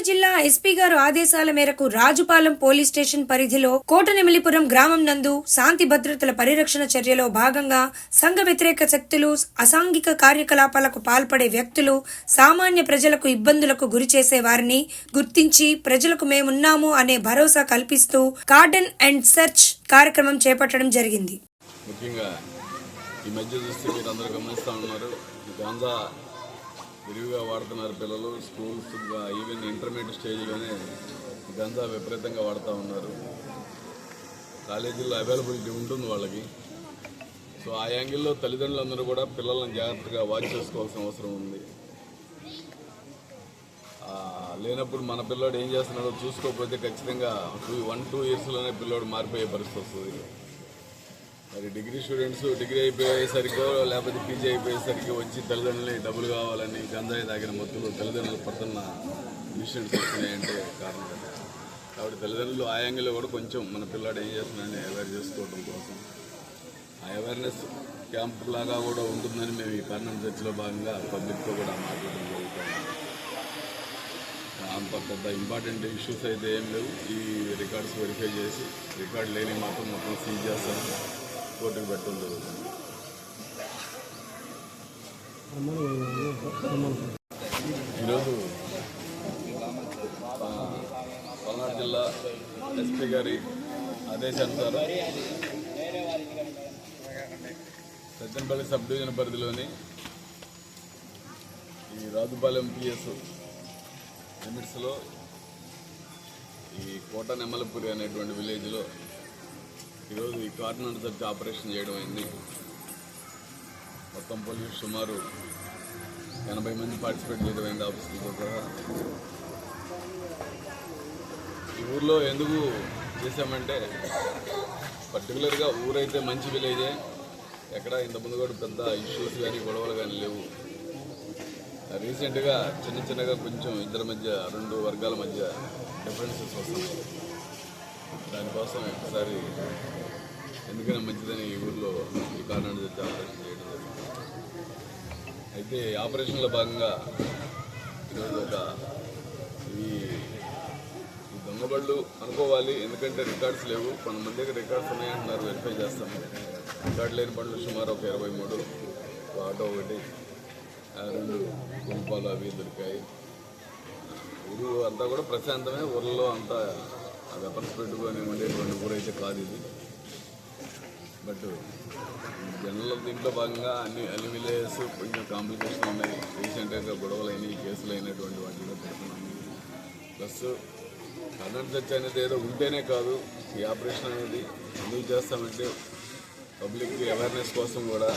గారు ఆదేశాల మేరకు రాజుపాలెం పోలీస్ స్టేషన్ పరిధిలో కోటనెమిలిపురం గ్రామం నందు శాంతి భద్రతల పరిరక్షణ చర్యలో భాగంగా సంఘ వ్యతిరేక శక్తులు అసాంఘిక కార్యకలాపాలకు పాల్పడే వ్యక్తులు సామాన్య ప్రజలకు ఇబ్బందులకు గురి చేసే వారిని గుర్తించి ప్రజలకు మేమున్నాము అనే భరోసా కల్పిస్తూ కార్డన్ అండ్ సెర్చ్ కార్యక్రమం చేపట్టడం జరిగింది. ముఖ్యంగా ఈ మధ్య చూస్తే మీరు అందరూ గమనిస్తూ ఉన్నారు గాంజా విరివిగా వాడుతున్నారు పిల్లలు. స్కూల్స్ ఈవెన్ ఇంటర్మీడియట్ స్టేజ్లోనే గంజా విపరీతంగా వాడుతూ ఉన్నారు. కాలేజీల్లో అవైలబిలిటీ ఉంటుంది వాళ్ళకి. సో ఆ యాంగిల్లో తల్లిదండ్రులందరూ కూడా పిల్లలను జాగ్రత్తగా వాచ్ చేసుకోవాల్సిన అవసరం ఉంది. లేనప్పుడు మన పిల్లోడు ఏం చేస్తున్నాడో చూసుకోకపోతే ఖచ్చితంగా టూ వన్ టూ ఇయర్స్లోనే పిల్లోడు మారిపోయే పరిస్థితి వస్తుంది. మరి డిగ్రీ స్టూడెంట్స్ డిగ్రీ అయిపోయేసరికో లేకపోతే పీజీ అయిపోయేసరికి వచ్చి తల్లిదండ్రులని డబ్బులు కావాలని గంజాయి తాగిన మొత్తులు తల్లిదండ్రులు పడుతున్న ఇన్సిడెంట్స్ వస్తున్నాయంటే కారణం కాబట్టి తల్లిదండ్రులు ఆ యాంగిల్లో కూడా కొంచెం మన పిల్లాడు ఏం చేస్తున్నాడని అవేర్ చేసుకోవడం కోసం. ఆ అవేర్నెస్ క్యాంప్ లాగా కూడా ఉంటుందని మేము ఈ కర్ణం చర్చలో భాగంగా పబ్లిక్తో కూడా మాట్లాడడం జరుగుతుంది. అంత పెద్ద ఇంపార్టెంట్ ఇష్యూస్ అయితే ఏం లేవు. ఈ రికార్డ్స్ వెరిఫై చేసి రికార్డ్ లేని మాత్రం మొత్తం సీజ్ చేస్తాము కోర్టుకు పెట్టడం. జరుగుతుంది ఈరోజు పల్నాడు జిల్లా ఎస్పీ గారి ఆదేశానుసారం సత్తెనపల్లి సబ్ డివిజన్ పరిధిలోని ఈ రాజుపాలెం పిఎస్ లిమిట్స్లో ఈ కోట నెమ్మలపూరి అనేటువంటి విలేజ్లో ఈరోజు ఈ కార్నర్ సర్చ్ ఆపరేషన్ చేయడం అయింది మొత్తం పోలీసు సుమారు ఎనభై మంది పార్టిసిపేట్ చేయడం అయింది ఆఫీసులతో సహా ఈ ఊర్లో ఎందుకు చేశామంటే పర్టికులర్గా ఊరైతే మంచి విలేజే. ఎక్కడ ఇంతకుముందు కూడా పెద్ద ఇష్యూస్ కానీ గొడవలు కానీ లేవు. రీసెంట్గా చిన్న చిన్నగా కొంచెం ఇద్దరి మధ్య రెండు వర్గాల మధ్య డిఫరెన్సెస్ వస్తున్నాయి. దానికోసం ఒకసారి ఎందుకైనా మంచిదని ఈ ఊర్లో ఈ కారణాన్ని తెచ్చి ఆపరేషన్ చేయడం జరిగింది. అయితే ఆపరేషన్లో భాగంగా ఈరోజు ఒక ఈ దొంగబళ్ళు అనుకోవాలి ఎందుకంటే రికార్డ్స్ లేవు. కొంతమంది దగ్గర రికార్డ్స్ ఉన్నాయంటున్నారు వెరిఫై చేస్తాము రికార్డ్ లేని బండ్లు సుమారు ఒక ఇరవై మూడు ఒక ఆటో ఒకటి ఆ రెండు కుటుంబాలు అవి దొరికాయి. ఊరు అంతా కూడా ప్రశాంతమే ఊర్లో అంతా వెపన్స్ పెట్టుకొని ఉండేటువంటి ఊరైతే కాదు ఇది. బట్ జనరల్ దీంట్లో భాగంగా అన్ని అన్ని విలేజెస్ కొంచెం కాంప్లికేషన్ ఉన్నాయి. రీసెంట్గా గొడవలు అయినాయి కేసులు అయినటువంటి వాటిలో ప్లస్ కర్ణాటక చర్చ అనేది ఏదో ఉంటేనే కాదు ఈ ఆపరేషన్ అనేది ఎందుకు చేస్తామంటే పబ్లిక్కి అవేర్నెస్ కోసం కూడా